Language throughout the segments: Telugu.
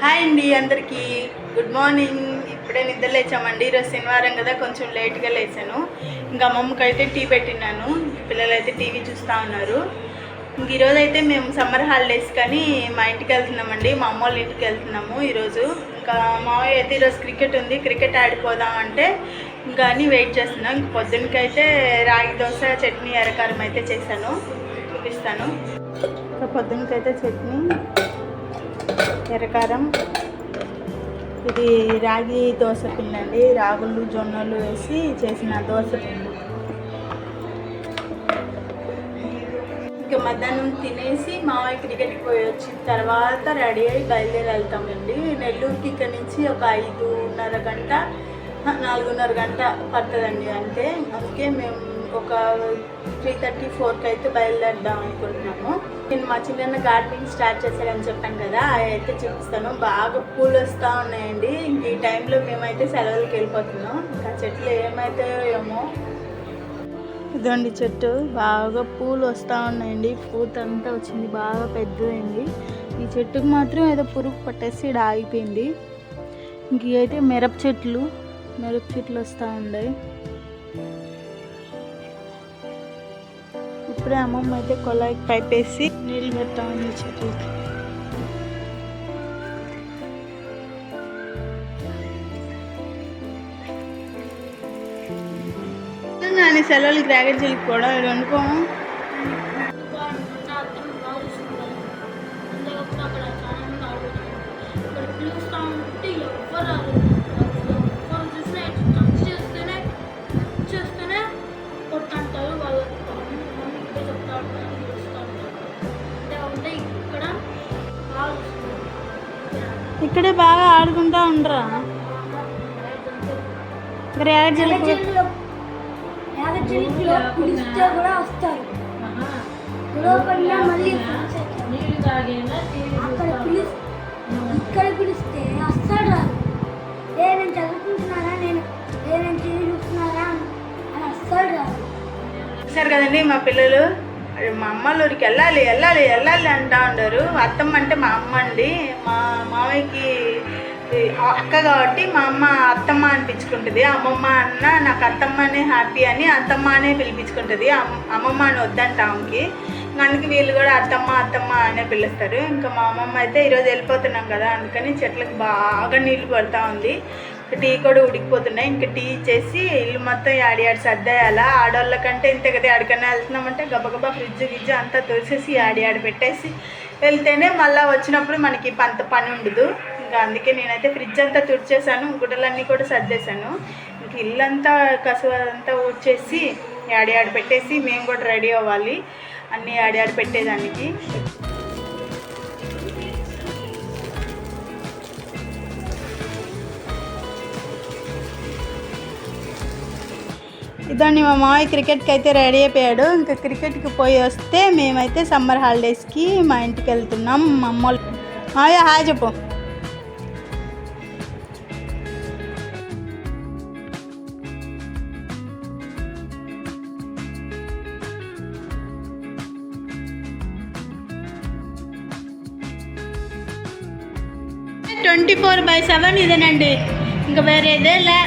హాయ్ అండి అందరికీ. గుడ్ మార్నింగ్ ఇప్పుడే నిద్ర లేచామండి. ఈరోజు శనివారం కదా కొంచెం లేట్గా లేచాను. ఇంకా అమ్మమ్మకి అయితే టీ పెట్టినాను పిల్లలు అయితే టీవీ చూస్తూ ఉన్నారు. ఇంక ఈరోజు అయితే మేము సమ్మర్ హాలిడేస్ కానీ మా ఇంటికి వెళ్తున్నామండి. మా అమ్మ వాళ్ళ ఇంటికి వెళ్తున్నాము ఈరోజు. ఇంకా మావయ్య అయితే ఈరోజు క్రికెట్ ఉంది. క్రికెట్ ఆడిపోదాం అంటే ఇంకా అని వెయిట్ చేస్తున్నాం. ఇంక పొద్దున్నకైతే రాగి దోశ చట్నీ ఎరకారం అయితే చేశాను. చూపిస్తాను. ఇంకా పొద్దున్నకైతే చట్నీ. ఎర్రకారం. ఇది రాగి దోశ పిండి రాగులు జొన్నలు వేసి చేసిన దోశ పిండి. ఇంకా మధ్యాహ్నం తినేసి మామయ్య క్రికెట్కి పోయి వచ్చిన తర్వాత రెడీ అయ్యి బయలుదేరి వెళ్తామండి. నెల్లూరుకి ఇక్కడ నుంచి ఒక ఐదున్నర గంట నాలుగున్నర గంట పడుతుందండి అంతే. అందుకే మేము ఒక త్రీ థర్టీ ఫోర్కి అయితే బయలుదేరదాం అనుకుంటున్నాము. నేను మా చిన్న గార్డెనింగ్ స్టార్ట్ చేశారని చెప్పాను కదా అవి అయితే చూపిస్తాను. బాగా పూలు వస్తూ ఉన్నాయండి. ఈ టైంలో మేమైతే సెలవులకి వెళ్ళిపోతున్నాం. ఇంకా చెట్లు ఏమైతాయో ఏమో. ఇదండి చెట్టు. బాగా పూలు వస్తూ ఉన్నాయండి. పూత అంతా వచ్చింది. బాగా పెద్దదైంది. ఈ చెట్టుకు మాత్రం ఏదో పురుగు పట్టేసి ఇక్కడ ఆగిపోయింది. ఇంక అయితే మిరప చెట్లు. మిరప చెట్లు వస్తూ ఉన్నాయి. ఇప్పుడే అమ్మమ్మ అయితే కొలాయికి పైప్ వేసి నీళ్ళు పెడతా చెట్లకి కానీ సెలవులు రాగడి చెల్లికి కూడా ఇక్కడ ఎవరు ఇక్కడే బాగా ఆడుకుంటా ఉండరా. ఇక్కడ పిలిస్తే కూడా వస్తారు. లోపల మళ్ళీ అక్కడ పిలిస్ ఇక్కడ పిలిస్తే అస్సలు రాదు. ఏ నేను చదువుకుంటున్నారా? నేను ఏ నేను టీవీ చూస్తున్నారా? అని అస్సలు రాదు. చూసారు కదండి మా పిల్లలు. మా అమ్మల ఊరికి వెళ్ళాలి వెళ్ళాలి వెళ్ళాలి అంటా ఉండరు. అత్తమ్మ అంటే మా అమ్మ అండి. మా మామయ్యకి అక్క కాబట్టి మా అమ్మ అత్తమ్మ అనిపించుకుంటుంది. అమ్మమ్మ అన్న నాకు అత్తమ్మనే హ్యాపీ అని అత్తమ్మ అనే పిలిపించుకుంటుంది. అమ్- అమ్మమ్మ అని వద్దంట ఆమెకి. అందుకే వీళ్ళు కూడా అత్తమ్మ అత్తమ్మ అనే పిలుస్తారు. ఇంకా మా అమ్మమ్మ అయితే ఈరోజు వెళ్ళిపోతున్నాం కదా అందుకని చెట్లకు బాగా నీళ్ళు పడతా ఉంది. టీ కూడా ఉడికిపోతున్నాయి. ఇంకా టీ చేసి ఇల్లు మొత్తం యాడి యాడి సర్దేయాలా. ఆడవాళ్ళ కంటే ఇంత కదా ఎక్కడికైనా వెళ్తున్నామంటే గబగబా ఫ్రిడ్జ్ గిజ్జు అంతా తోసేసి యాడి యాడి పెట్టేసి వెళ్తేనే మళ్ళీ వచ్చినప్పుడు మనకి అంత పని ఉండదు. ఇంకా అందుకే నేనైతే ఫ్రిడ్జ్ అంతా తుడిచేసాను. గుడ్డలన్నీ కూడా సర్దేశాను. ఇంక ఇల్లంతా కసు అంతా ఊడ్చేసి యాడి యాడి పెట్టేసి మేము కూడా రెడీ అవ్వాలి. అన్నీ యాడి యాడి పెట్టేదానికి. ఇదండి మా మామయ్య క్రికెట్కి అయితే రెడీ అయిపోయాడు. ఇంకా క్రికెట్కి పోయి వస్తే మేమైతే సమ్మర్ హాలిడేస్కి మా ఇంటికి వెళ్తున్నాం మా అమ్మ వాళ్ళ. మామయ్య హాయ్ చెప్పు. ట్వంటీ ఫోర్ బై సెవెన్ ఇదేనండి. ఇంకా వేరే ఇదే లే.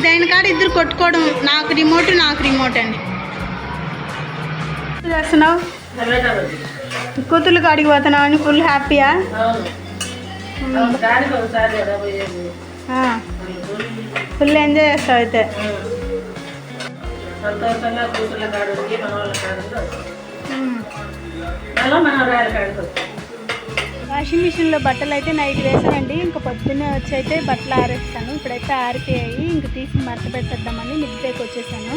దాని కాడ ఇద్దరు కొట్టుకోవడం నాకు రిమోట్ నాకు రిమోట్ అండి. చేస్తున్నావు? కూతుర్లు కాడికి పోతున్నావు? అని ఫుల్ హ్యాపీయా ఫుల్ ఎంజాయ్ చేస్తావు అయితే. సంతోషంగా కూతుర్ల కాడికి వస్తాం. వాషింగ్ మిషన్లో బట్టలు అయితే నైట్ వేసానండి ఇంకా పొద్దున్నే వచ్చి అయితే బట్టలు ఆరేస్తాను. ఇప్పుడైతే ఆరిపోయాయి. ఇంక తీసి మడత పెట్టేద్దామని మిద్దెకి వచ్చేసాను.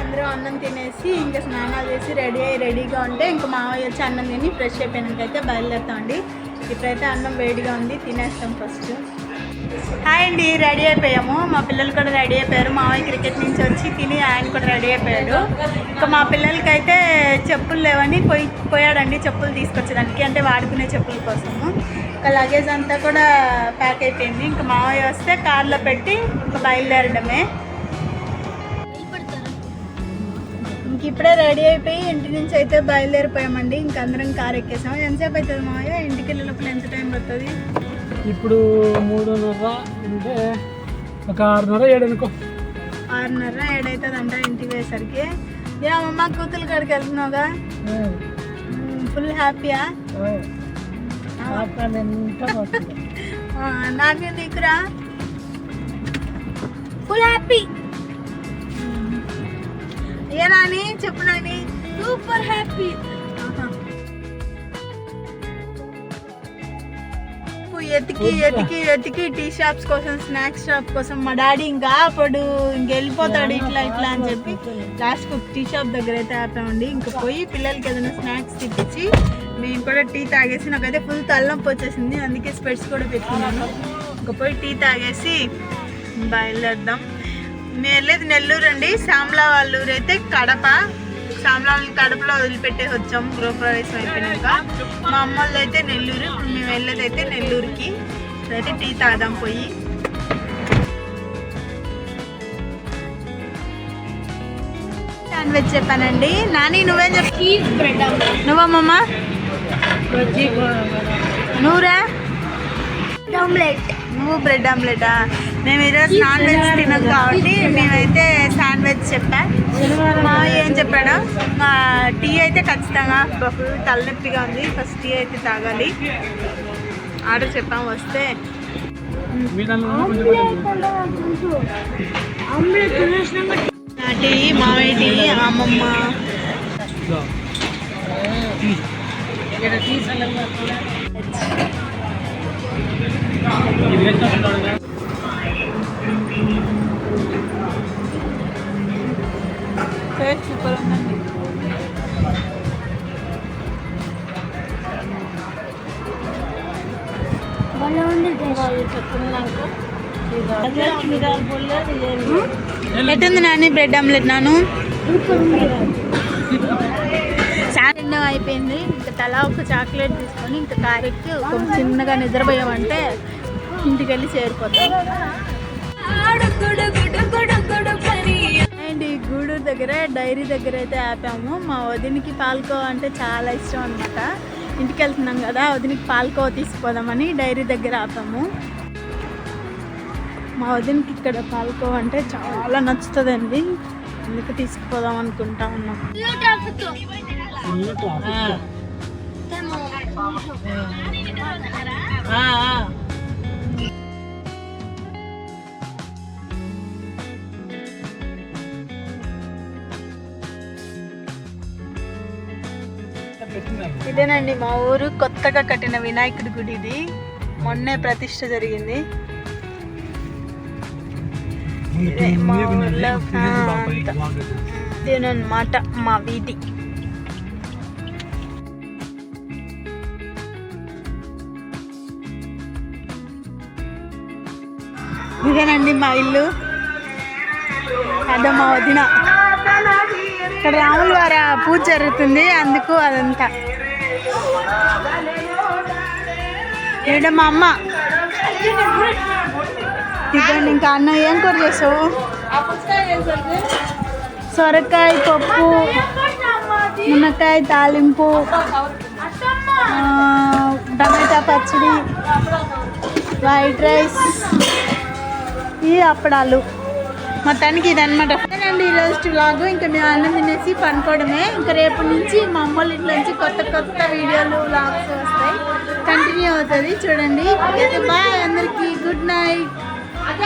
అందరూ అన్నం తినేసి ఇంకా స్నానాలు చేసి రెడీ అయ్యి రెడీగా ఉంటే ఇంకా మావయ్య వచ్చి అన్నం తిని ఫ్రెష్ అయిపోయినాకైతే బయలుదేరుతామండి. ఇప్పుడైతే అన్నం వేడిగా ఉంది. తినేస్తాం ఫస్ట్. హాయ్ అండి రెడీ అయిపోయాము. మా పిల్లలు కూడా రెడీ అయిపోయారు. మామయ్య క్రికెట్ నుంచి వచ్చి తిని ఆయన కూడా రెడీ అయిపోయాడు. ఇంకా మా పిల్లలకైతే చెప్పులు లేవని పోయి పోయాడండి చెప్పులు తీసుకొచ్చేదానికి అంటే వాడుకునే చెప్పుల కోసము. ఇంకా లగేజ్ అంతా కూడా ప్యాక్ అయిపోయింది. ఇంకా మావయ్య వస్తే కార్లో పెట్టి ఇంకా బయలుదేరడమే. ఇంక ఇప్పుడే రెడీ అయిపోయి ఇంటి నుంచి అయితే బయలుదేరిపోయామండి. ఇంక అందరం కార్ ఎక్కేసాము. ఎంతసేపు అవుతుంది మావయ్య? ఇంటికి వెళ్ళే లోపల ఎంత టైం పడుతుంది? ఇప్పుడు మూడున్నర అంటే ఒక ఆరున్నర ఏడు అనుకో ఆరున్నర ఏడవుతుంది అంట ఇంటికి పోయేసరికి. ఏమమ్మా కూతురు కాడికి వెళ్తున్నావుగా? ఫుల్ హ్యాపీయా? నాకు నీకురా? Full happy. ఏ నాని చెప్పు నాని. Super happy. ఎతికి ఎతికి ఎతికి టీ షాప్స్ కోసం స్నాక్స్ షాప్ కోసం మా డాడీ ఇంకా అప్పుడు ఇంక వెళ్ళిపోతాడు ఇట్లా ఇట్లా అని చెప్పి లాస్ట్ టీ షాప్ దగ్గర అయితే ఆపామండి. ఇంకా పోయి పిల్లలకి ఏదైనా స్నాక్స్ తెప్పించి మేము కూడా టీ తాగేసి నాకైతే ఫుల్ తలనొప్పి వచ్చేసింది. అందుకే స్పెట్స్ కూడా పెట్టుకున్నాను. ఇంకా పోయి టీ తాగేసి బయలుదేరదాం. మేము వెళ్ళేది నెల్లూరు అండి. శ్యామలా వాళ్ళ అయితే కడప. వాళ్ళని కడపలో వదిలిపెట్టేసి వచ్చాం గృహప్రవేశం అయిపోయినాక. మా అమ్మ అయితే నెల్లూరు ఇప్పుడు మేము వెళ్ళేది అయితే నెల్లూరుకి. అయితే టీ తాదాం పోయి. శాండ్విచ్ చెప్పానండి. నాని నువ్వేం చెప్పి నువ్వమ్మమ్మ బజ్జీ నువ్వురా ఆమ్లెట్ నువ్వు బ్రెడ్ ఆమ్లెటా? మేము ఈరోజు నాన్ వెజ్ తినం కాబట్టి మేమైతే శాండ్విచ్ చెప్పా. మా ఏం చెప్పాడు? మా టీ అయితే ఖచ్చితంగా ఫుల్ తలనొప్పిగా ఉంది. ఫస్ట్ టీ అయితే తాగాలి. ఆర్డర్ చెప్పాం వస్తే. టీ మావయ్య టీ అమ్మమ్మ. ఇక్కడ ఎట్టుంది నాని బ్రెడ్ ఆమ్లెట్ నాను? చాట్ అయిపోయింది. ఇంకా తలా ఒక చాక్లెట్ తీసుకొని ఇంకా కారెక్కి చిన్నగా నిద్రపోయామంటే ఇంటికి వెళ్ళి చేరిపోతాం. అండ్ ఈ గూడూరు దగ్గర డైరీ దగ్గర అయితే ఆపాము. మా వదినికి పాల్కోవా అంటే చాలా ఇష్టం అనమాట ఇంటికి వెళ్తున్నాం కదా వదినికి పాల్కోవా తీసుకుపోదామని డైరీ దగ్గర ఆపాము. మా వదినకి ఇక్కడ పాల్కోవా అంటే చాలా నచ్చుతుందండి. అందుకు తీసుకుపోదాం అనుకుంటా ఉన్నాం. ఇదేనండి మా ఊరు కొత్తగా కట్టిన వినాయకుడి గుడి ఇది. మొన్నే ప్రతిష్ట జరిగింది. ఇదే మా వీధి. ఇదేనండి మా ఇల్లు. అదే మా వదిన. ఇక్కడ రాముల వారి పూజ జరుగుతుంది అందుకు అదంతా. ఈడ మా అమ్మ. ఇదండి ఇంకా అన్న ఏం కూర చేసావు? సొరకాయ పప్పు మునక్కాయ తాలింపు టమాటా పచ్చడి వైట్ రైస్ ఈ అప్పడాలు. మొత్తానికి ఇదనమాట అండి ఈరోజు వ్లాగ్ ఇంకా మేము అన్నం తినేసి పనుకోవడమే ఇంకా రేపు నుంచి మా అమ్మ ఇంట్లో నుంచి కొత్త కొత్త వీడియోలు వ్లాగ్స్ వస్తాయి. కంటిన్యూ అవుతుంది. చూడండి. బాయ్ అందరికీ. Good night